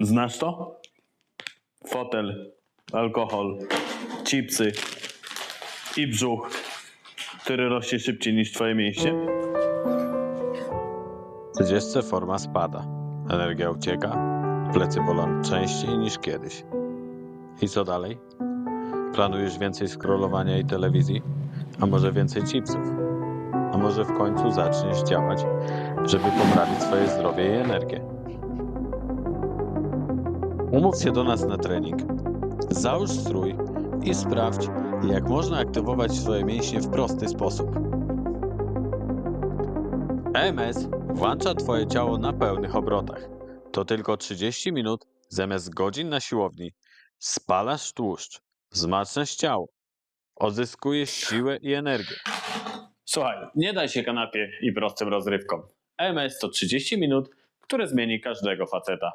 Znasz to? Fotel, alkohol, chipsy i brzuch, który rośnie szybciej niż twoje mięśnie. W 30 forma spada. Energia ucieka. Plecy bolą częściej niż kiedyś. I co dalej? Planujesz więcej scrollowania i telewizji? A może więcej chipsów? A może w końcu zaczniesz działać, żeby poprawić swoje zdrowie i energię? Umów się do nas na trening. Załóż strój i sprawdź, jak można aktywować swoje mięśnie w prosty sposób. EMS włącza Twoje ciało na pełnych obrotach. To tylko 30 minut zamiast godzin na siłowni. Spalasz tłuszcz, wzmacniasz ciało, odzyskujesz siłę i energię. Słuchaj, nie daj się kanapie i prostym rozrywkom. MS to 30 minut, które zmieni każdego faceta.